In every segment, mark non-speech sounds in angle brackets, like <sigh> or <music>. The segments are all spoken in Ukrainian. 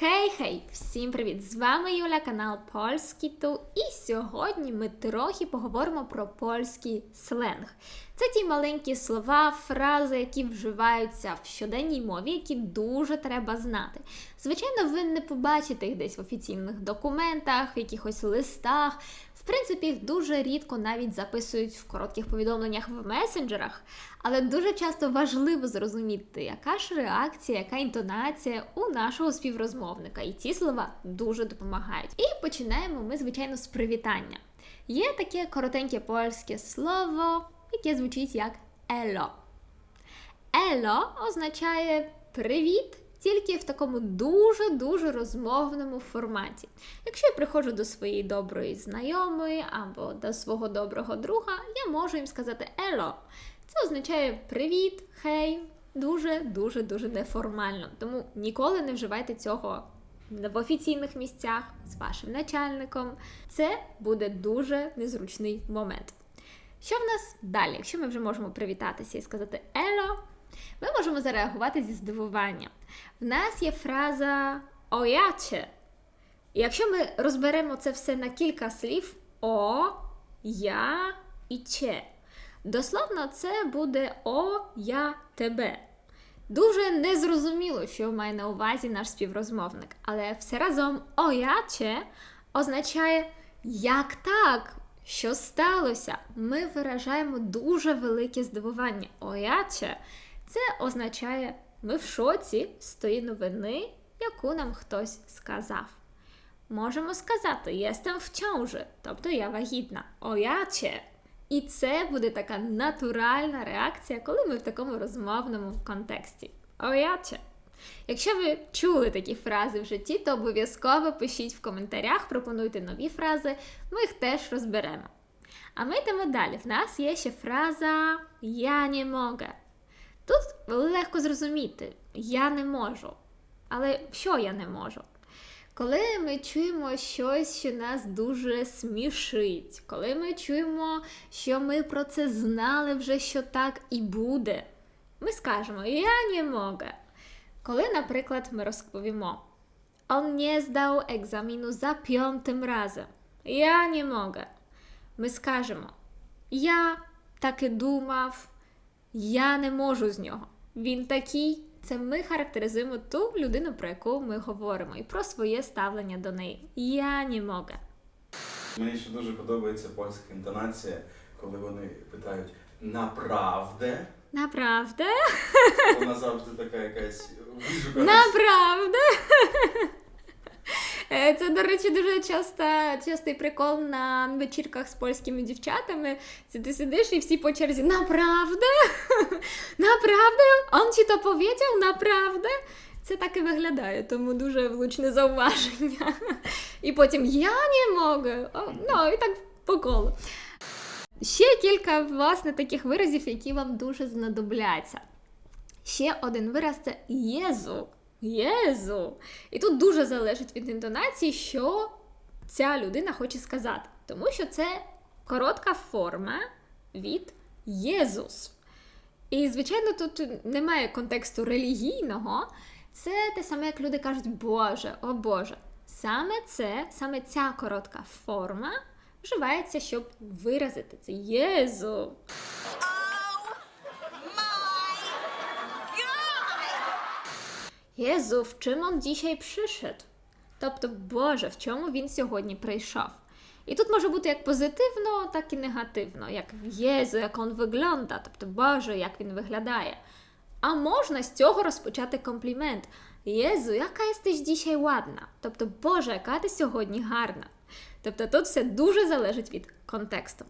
Хей-хей! Всім привіт! З вами Юля, канал Польський Ту. І сьогодні ми трохи поговоримо про польський сленг. Це ті маленькі слова, фрази, які вживаються в щоденній мові, які дуже треба знати. Звичайно, ви не побачите їх десь в офіційних документах, в якихось листах. В принципі, їх дуже рідко навіть записують в коротких повідомленнях в месенджерах, але дуже часто важливо зрозуміти, яка ж реакція, яка інтонація у нашого співрозмовника. І ці слова дуже допомагають. І починаємо ми, звичайно, з привітання. Є таке коротеньке польське слово, яке звучить як ело. Ело означає привіт. Тільки в такому дуже-дуже розмовному форматі. Якщо я приходжу до своєї доброї знайомої або до свого доброго друга, я можу їм сказати ело. Це означає привіт, хей, дуже-дуже дуже неформально. Тому ніколи не вживайте цього в офіційних місцях з вашим начальником. Це буде дуже незручний момент. Що в нас далі? Якщо ми вже можемо привітатися і сказати ело, ми можемо зареагувати зі здивуванням. В нас є фраза ояче. І якщо ми розберемо це все на кілька слів о, я і че. Дословно, це буде о, я, тебе. Дуже незрозуміло, що має на увазі наш співрозмовник, але все разом ояче означає як так, що сталося. Ми виражаємо дуже велике здивування. Ояче це означає ми в шоці з тої новини, яку нам хтось сказав. Можемо сказати «Єстем в ciąży», тобто я вагітна. Ояче. І це буде така натуральна реакція, коли ми в такому розмовному контексті. Ояче. Якщо ви чули такі фрази в житті, то обов'язково пишіть в коментарях, пропонуйте нові фрази, ми їх теж розберемо. А ми йдемо далі. В нас є ще фраза Я не можу. Тут легко зрозуміти, я не можу. Але що я не можу? Коли ми чуємо щось, що нас дуже смішить, коли ми чуємо, що ми про це знали вже, що так і буде, ми скажемо Я не можу. Коли, наприклад, ми розповімо Он не здав екзаміну за п'ятим разом. Я не можу. Ми скажемо Я так і думав. Я не можу з нього. Він такий. Це ми характеризуємо ту людину, про яку ми говоримо, і про своє ставлення до неї. Я не можу. Мені ще дуже подобається польська інтонація, коли вони питають направде. Направда? Вона завжди така якась <laughs> вишукана. Направда? Е, Це, до речі, дуже часто, частий прикол на вечірках з польськими дівчатами. Це ти сидиш і всі по черзі Направда? <laughs> Направда? Он чи то powiedział? Направда? Це так і виглядає, тому дуже влучне зауваження. І потім я не можу. Ну, і так по колу. Ще кілька власне таких виразів, які вам дуже знадобляться. Ще один вираз це Єзу. Єзу. І тут дуже залежить від інтонації, що ця людина хоче сказати. Тому що це коротка форма від Єзус. І, звичайно, тут немає контексту релігійного. Це те саме, як люди кажуть, Боже, о Боже. Саме це, саме ця коротка форма вживається, щоб виразити це Єзу. Єзу, в чим он dzisiaj przyszedł? Тобто, Боже, в чому він сьогодні прийшов? І тут може бути як позитивно, так і негативно, як Єзу, як він виглядає, тобто Боже, як він виглядає. А можна з цього розпочати комплімент. Єзу, яка єстеш dzisiaj ładna? Тобто, Боже, яка ти сьогодні гарна. Тобто тут все дуже залежить від контексту.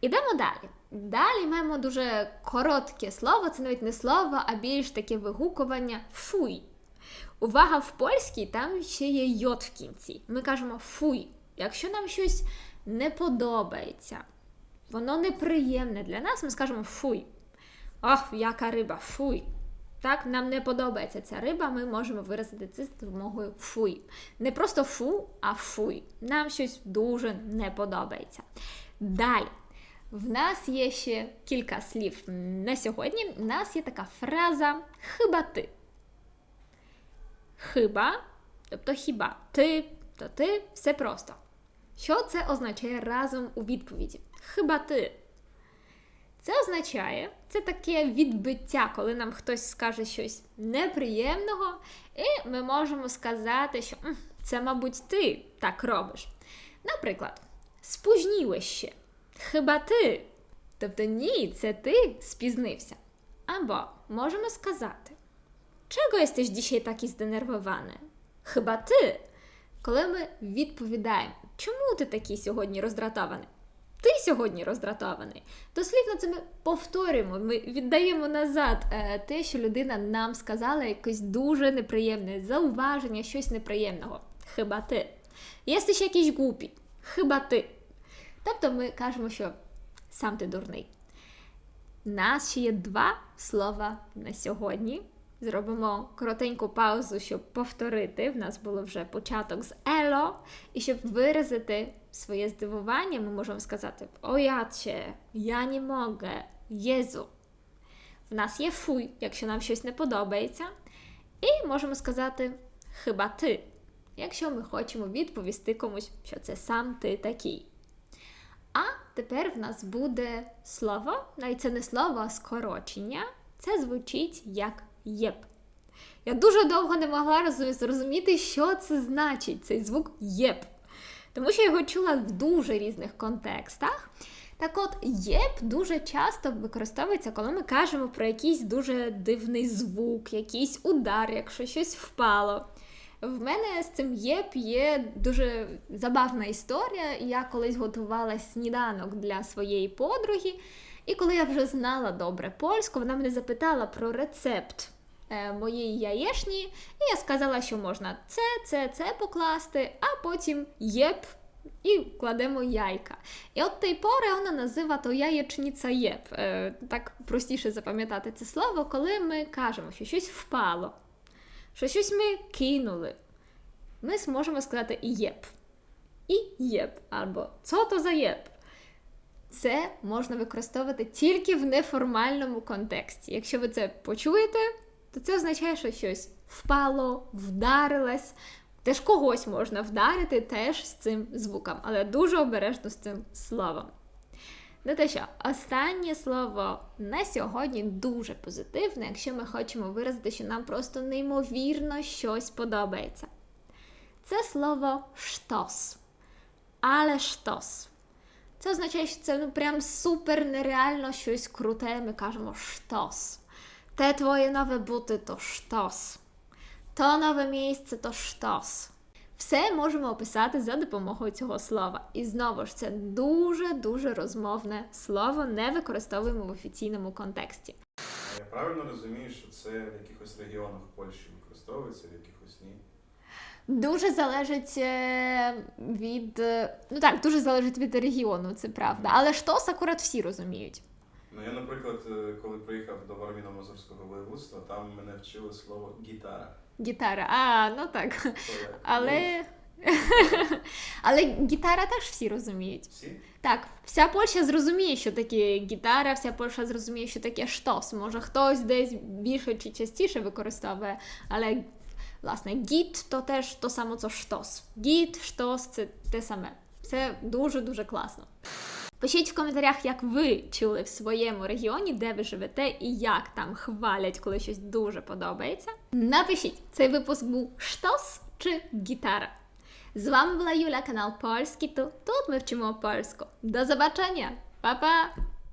Ідемо далі. Далі маємо дуже коротке слово, це навіть не слово, а більш таке вигукування фуй. Увага в польській, там ще є йод в кінці. Ми кажемо фуй. Якщо нам щось не подобається, воно неприємне для нас, ми скажемо фуй. Ох, яка риба, фуй. Так, нам не подобається ця риба, ми можемо виразити це з допомогою фуй. Не просто фу, а фуй. Нам щось дуже не подобається. Далі. В нас є ще кілька слів на сьогодні. У нас є така фраза хиба ти. Хиба тобто хіба ти, то ти все просто. Що це означає разом у відповіді? Хіба ти? Це означає, це таке відбиття, коли нам хтось скаже щось неприємного, і ми можемо сказати, що це, мабуть, ти так робиш. Наприклад, спізнілась ще. Хіба ти? Тобто ні, це ти спізнився. Або можемо сказати, чого jesteś dzisiaj taki zdenerwowany? Хіба ти? Коли ми відповідаємо, чому ти такий сьогодні роздратований? Ти сьогодні роздратований. Дослівно це ми повторюємо, ми віддаємо назад е, те, що людина нам сказала, якесь дуже неприємне зауваження, щось неприємного. Хіба ти? Єстиш якийсь глупий. Хіба ти? Тобто ми кажемо, що сам ти дурний. У нас ще є два слова на сьогодні. Зробимо коротеньку паузу, щоб повторити. В нас було вже початок з ело. І щоб виразити своє здивування, ми можемо сказати Ояче, я не можу, Єзу. В нас є фуй, якщо нам щось не подобається. І можемо сказати хіба ти, якщо ми хочемо відповісти комусь, що це сам ти такий. А тепер в нас буде слово, навіть це не слово, а скорочення. Це звучить як єп. Я дуже довго не могла зрозуміти, що це значить, цей звук єп. Тому що я його чула в дуже різних контекстах. Так от, єп дуже часто використовується, коли ми кажемо про якийсь дуже дивний звук, якийсь удар, якщо щось впало. В мене з цим є дуже забавна історія. Я колись готувала сніданок для своєї подруги, і коли я вже знала добре польську, вона мене запитала про рецепт е, моєї яєшні, і я сказала, що можна це, це, це покласти, а потім єп. І кладемо яйка. І от tej пори вона назива то яєчниця єп. Е, так простіше запам'ятати це слово, коли ми кажемо, що щось впало, що щось ми кинули. Ми зможемо сказати єп. І єп, або «Цо то за єп. Це можна використовувати тільки в неформальному контексті. Якщо ви це почуєте, то це означає, що щось впало, вдарилось. Теж когось можна вдарити теж з цим звуком, але дуже обережно з цим словом. Ну то що, останнє слово на сьогодні дуже позитивне, якщо ми хочемо виразити, що нам просто неймовірно щось подобається. Це слово штос. Але штос. Це означає, що це ну, прям супер нереально щось круте. Ми кажемо штос. Те твоє нове бути то штос. То нове місце то штос. Все можемо описати за допомогою цього слова. І знову ж це дуже-дуже розмовне слово, не використовуємо в офіційному контексті. Я правильно розумію, що це в якихось регіонах Польщі використовується, в якихось ні. Дуже залежить е, від. е, Ну так, дуже залежить від регіону, це правда. Але штос акурат всі розуміють. Ну я, наприклад, е, коли приїхав до Варміно-Мазурського воєводства, там мене вчили слово гітара. Гітара. А, ну так. Але. <laughs> Але гітара теж всі розуміють. всі? Так, вся Польща зрозуміє, що таке гітара, вся Польща зрозуміє, що таке штос. Може, хтось десь більше чи частіше використовує, але власне гіт то теж то само, що штос. Гіт, штос це те саме. Це дуже-дуже класно. Пишіть в коментарях, як ви чули в своєму регіоні, де ви живете, і як там хвалять, коли щось дуже подобається. Напишіть, цей випуск був штос чи гітара. З вами була Юля, канал Польський. Тут, ми вчимо польську. До побачення! Па-па!